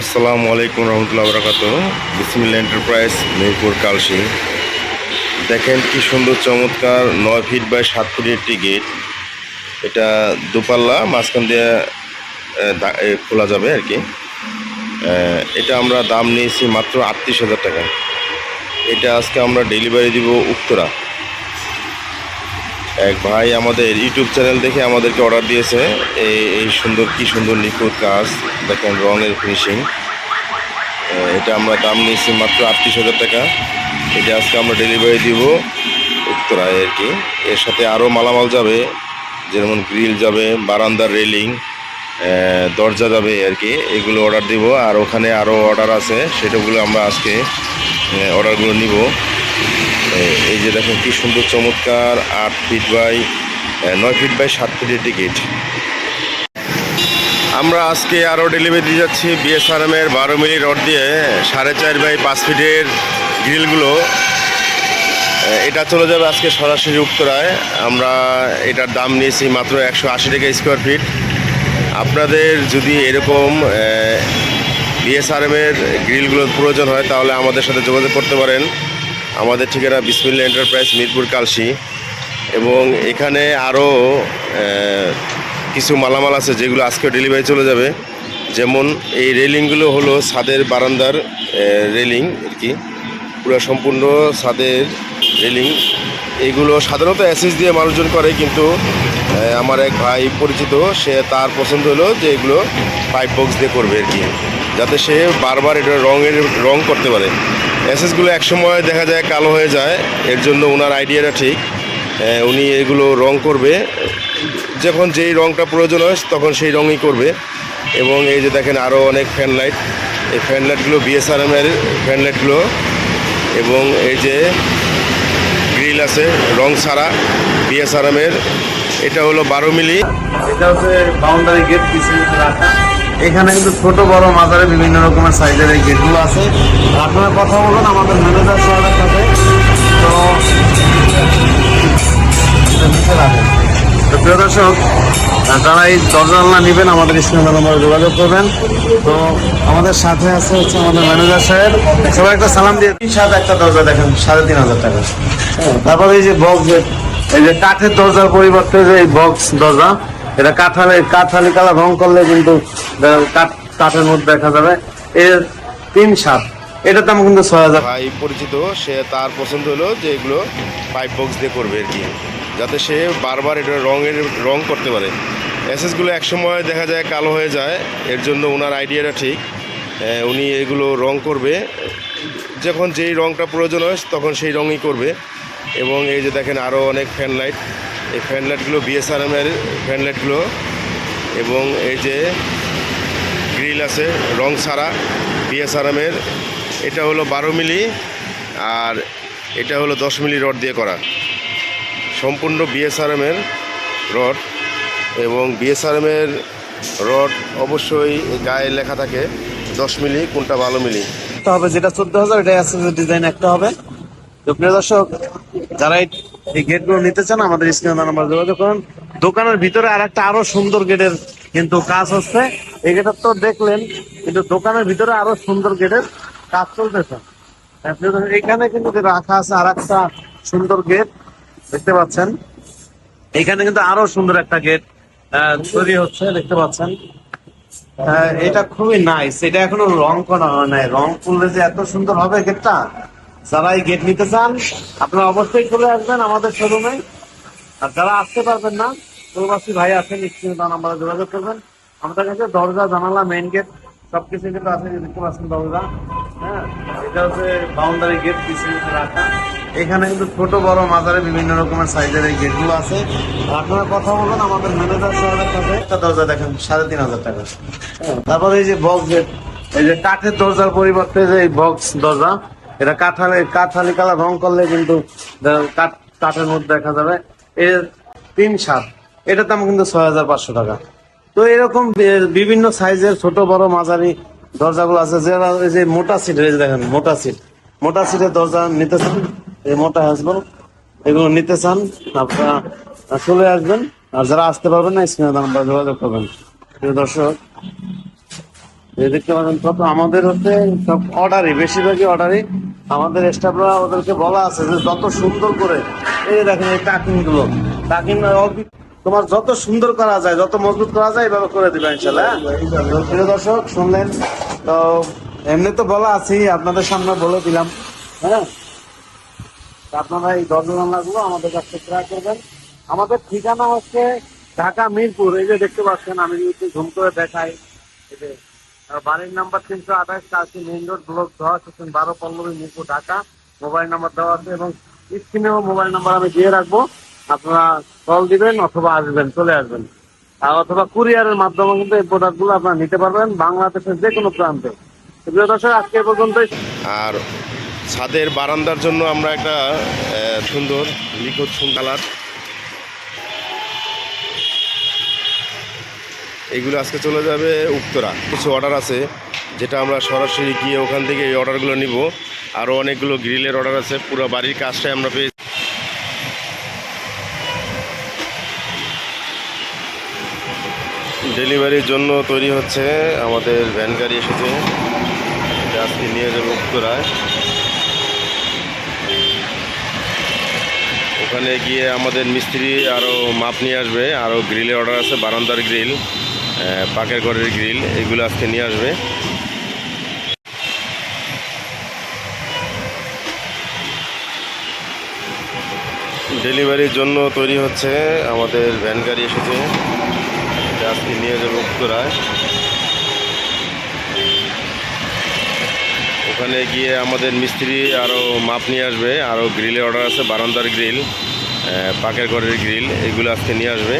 আসসালামু আলাইকুম রহমতুল্লাহ বরাকাত বিসমিল্লা এন্টারপ্রাইজ, মিরপুর কালসি দেখেন কি সুন্দর, চমৎকার নয় ফিট বাই সাত ফিটের একটি গেট। এটা দুপাল্লা, মাঝখান দিয়ে খোলা যাবে আর কি। এটা আমরা দাম নিয়েছি মাত্র আটত্রিশ হাজার টাকা। এটা আজকে আমরা ডেলিভারি দিব উত্তরা। এক ভাই আমাদের ইউটিউব চ্যানেল দেখে আমাদেরকে অর্ডার দিয়েছে। এই এই সুন্দর, কি সুন্দর নিখুঁত কাজ। দেখেন, রঙের ফিনিশিং এটা আমরা দাম নিয়েছি মাত্র আটত্রিশ হাজার টাকা। এটা আজকে আমরা ডেলিভারি দিব উত্তরায় আর কি। এর সাথে আরও মালামাল যাবে, যেমন গ্রিল যাবে, বারান্দার রেলিং দরজা যাবে আর কি। এগুলো অর্ডার দিব। আর ওখানে আরও অর্ডার আছে, সেটাগুলো আমরা আজকে অর্ডারগুলো নিব। এই যে দেখেন কি সুন্দর চমৎকার আট ফিট বাই নয় ফিট বাই সাত ফিটের টিকিট। আমরা আজকে আরও ডেলিভারি দিয়ে যাচ্ছি বিএসআরএম এর বারো মিলি রড দিয়ে, সাড়ে চার বাই পাঁচ ফিটের গ্রিলগুলো এটা চলে যাবে আজকে সরাসরি উত্তরায়। আমরা এটার দাম নিয়েছি মাত্র একশো আশি টাকা স্কোয়ার ফিট আপনাদের যদি এরকম বিএসআরএম এর গ্রিলগুলোর প্রয়োজন হয়, তাহলে আমাদের সাথে যোগাযোগ করতে পারেন। আমাদের ঠিকানা বিসমিল্লা এন্টারপ্রাইজ মিরপুর কালসি এবং এখানে আরও কিছু মালামাল আছে যেগুলো আজকে ডেলিভারি চলে যাবে। যেমন এই রেলিংগুলো হলো ছাদের বারান্দার রেলিং আর কি। পুরো সম্পূর্ণ ছাদের রেলিং। এইগুলো সাধারণত অ্যাসেস দিয়ে মানুষজন করে, কিন্তু আমার এক ভাই পরিচিত, সে তার পছন্দ হলো যে এগুলো পাইপ বক্স দিয়ে করবে আর কি। যাতে সে বারবার এটা রঙের রং করতে পারে। অ্যাসেসগুলো একসময় দেখা যায় কালো হয়ে যায়, এর জন্য ওনার আইডিয়াটা ঠিক। উনি এগুলো রং করবে। যখন যেই রংটা প্রয়োজন হয়, তখন সেই রঙই করবে। এবং এই যে দেখেন আরও অনেক ফ্যান লাইট এই ফ্যান লাইটগুলো বিএসআরএমের ফ্যান লাইটগুলো এবং এই যে গ্রিল আছে, রং ছাড়া বিএসআরএমের এটা হলো বারো মিলি। এটা হচ্ছে বাউন্ডারি গেট পিছনে রাখা। এখানে কিন্তু ছোট, বড় মাজারে বিভিন্ন রকমের সাইজের এই গেটগুলো আছে। আপনারা কথা বলুন, আমাদের ম্যানেজার সাহেবের সাথে। তো প্রিয় দর্শক, যারা এই দরজা জানলা নেবেন, আমাদের স্ক্রিনে নম্বরে যোগাযোগ করবেন। তো, আমাদের সাথে আছে হচ্ছে আমাদের ম্যানেজার সাহেব সবাই একটা সালাম দিয়ে তিন সাত একটা দরজা দেখেন, সাড়ে তিন হাজার টাকা। তারপরে এই যে বক্স এই যে কাঠের দরজার পরিবর্তে যে এই বক্স দরজা এটা কাঠালে কাঠালি কালার রং করলে কিন্তু কাঠ কাঠের মধ্যে দেখা যাবে। এর তিন সাত এটার দাম কিন্তু ছয় হাজার। ভাই পরিচিত, সে তার পছন্দ হলো যে এগুলো পাইপ বক্স দিয়ে করবে আর কি। যাতে সে বারবার এটা রঙের, রং করতে পারে। অ্যাসেসগুলো একসময় দেখা যায় কালো হয়ে যায়। এর জন্য ওনার আইডিয়াটা ঠিক। উনি এগুলো রং করবে। যখন যেই রংটা প্রয়োজন হয়, তখন সেই রঙই করবে। এবং এই যে দেখেন আরও অনেক ফ্যান লাইট এই ফ্যান লাইটগুলো বিএসআরএমের ফ্যান লাইটগুলো এবং এই যে গ্রিল আছে, রং ছাড়া বিএসআরএমের এটা হলো বারো মিলি আর এটা হলো দশ মিলি রড দিয়ে করা। সম্পূর্ণ বিএসআরএমের রড এবং বিএসআরএমের রড অবশ্যই গায়ে লেখা থাকে দশ মিলি কোনটা ভালো মিলি। হবে যেটা চোদ্দ হাজার এটা ডিজাইন একটা হবে। তো প্রিয় দর্শক, যারা এই- গেটগুলো নিতে চান, আমাদের স্ক্রিনে নাম্বার যোগাযোগ করুন। দোকানের ভিতরে আর একটা আরও সুন্দর গেটের কিন্তু কাজ হচ্ছে। এই গেটের তো দেখলেন, কিন্তু দোকানের ভিতরে আরও সুন্দর গেটের কাজ চলতেছে। এখানে কিন্তু রাখা আছে আর একটা সুন্দর গেট দেখতে পাচ্ছেন। এখানে কিন্তু আরও সুন্দর একটা গেট তৈরি হচ্ছে, দেখতে পাচ্ছেন। এটা খুবই নাইস এটা এখনও রং করা হয় নাই। রং করলে যে এত সুন্দর হবে গেটটা যারা এই গেট নিতে চান আপনারা অবশ্যই চলে আসবেন আমাদের শোরুমে আর যারা আসতে পারবেন না প্রবাসী ভাই আছেন তার নাম্বারে যোগাযোগ করবেন। আমাদের কাছে দরজা জানালা মেইন গেট সবকিছু কিন্তু আছে দেখতে পাচ্ছেন দরজা। হ্যাঁ এটা হচ্ছে বাউন্ডারি গেট পিছনে রাখা। এখানে কিন্তু ছোট বড় মাজারে বিভিন্ন রকমের সাইজের এই গেটগুলো আছে। আপনারা কথা বলুন আমাদের ম্যানেজার সাহেবের সাথে একটা দরজা দেখেন সাড়ে তিন হাজার টাকা। হ্যাঁ, তারপরে এই যে বক্স গেট এই যে কাঠের দরজার পরিবর্তে যে এই বক্স দরজা এটা কাঠালে, কাঠালি কালার রং করলে কিন্তু কাঠ, কাঠের মধ্যে দেখা যাবে। এর তিন সাত এটার দাম কিন্তু ছয় হাজার পাঁচশো টাকা। তো এরকম বিভিন্ন সাইজের ছোট, বড়, মাঝারি দরজাগুলো আছে। যারা এই যে মোটা সিট, এই দেখেন, মোটা সিট। মোটা সিটের দরজা নিতে চান, এই মোটা হ্যাসবল এগুলো নিতে চান, আপনারা চলে আসবেন। আর যারা আসতে পারবেন না, স্ক্রিনে নাম্বার যোগাযোগ করবেন। দর্শক দেখতে পাচ্ছেন কত আমাদের হচ্ছে সব অর্ডারই বেশিরভাগই অর্ডারই আমাদের স্টাফরা ওদেরকে বলা আছে যে যত সুন্দর করে, এই দেখেন এই টাকিংগুলো টাকিং তোমার যত সুন্দর করা যায়, যত মজবুত করা যায় এভাবে করে দিবে ইনশাল্লাহ হ্যাঁ? প্রিয় দর্শক, শুনলেন? তো এমনি তো বলা আছি আপনাদের সামনে বলে দিলাম হ্যাঁ? আপনারা এই দরজা জানলাগুলো আমাদের কাছ থেকে ক্রয় করবেন। আমাদের ঠিকানা হচ্ছে ঢাকা মিরপুর, এই যে দেখতে পাচ্ছেন, আমি যদি ঝুম করে দেখাই বাড়ির নাম্বার তিনশো আঠাশ কাশি মেইন রোড, ব্লক দশ বারো, পল্লবী, মিরপুর, ঢাকা। মোবাইল নাম্বার দেওয়া আছে এবং স্ক্রিনেও মোবাইল নাম্বার আমি দিয়ে রাখব। আপনারা কল দিবেন অথবা আসবেন, চলে আসবেন। আর অথবা কুরিয়ারের মাধ্যমে কিন্তু এই প্রোডাক্টগুলো আপনারা নিতে পারবেন বাংলাদেশের যে কোনো প্রান্তে। প্রিয় দর্শক, আজকে এ পর্যন্তই। আর ছাদের বারান্দার জন্য আমরা একটা সুন্দর লিখত সুন্দর এগুলো আজকে চলে যাবে উত্তরা। কিছু অর্ডার আছে, যেটা আমরা সরাসরি গিয়ে ওখান থেকে এই অর্ডারগুলো নিব। আরও অনেকগুলো গ্রিলের অর্ডার আছে, পুরো বাড়ির কাজটাই আমরা পেয়ে ডেলিভারির জন্য তৈরি হচ্ছে আমাদের ভ্যান গাড়ি এসেছে। আজকে নিয়ে যাবে উত্তরায়। ওখানে গিয়ে আমাদের মিস্ত্রি আরও মাপ নিয়ে আসবে। আরও গ্রিলের অর্ডার আছে, বারান্দার গ্রিল। পাকের ঘরের গ্রিল এগুলো আজকে নিয়ে আসবে। ডেলিভারির জন্য তৈরি হচ্ছে আমাদের ভ্যান গাড়ি এসেছে। আজকে নিয়ে যাব উত্তরায়। ওখানে গিয়ে আমাদের মিস্ত্রি আরও মাপ নিয়ে আসবে। আরও গ্রিলের অর্ডার আছে, বারান্দার গ্রিল পাকের ঘরের গ্রিল এগুলো আজকে নিয়ে আসবে।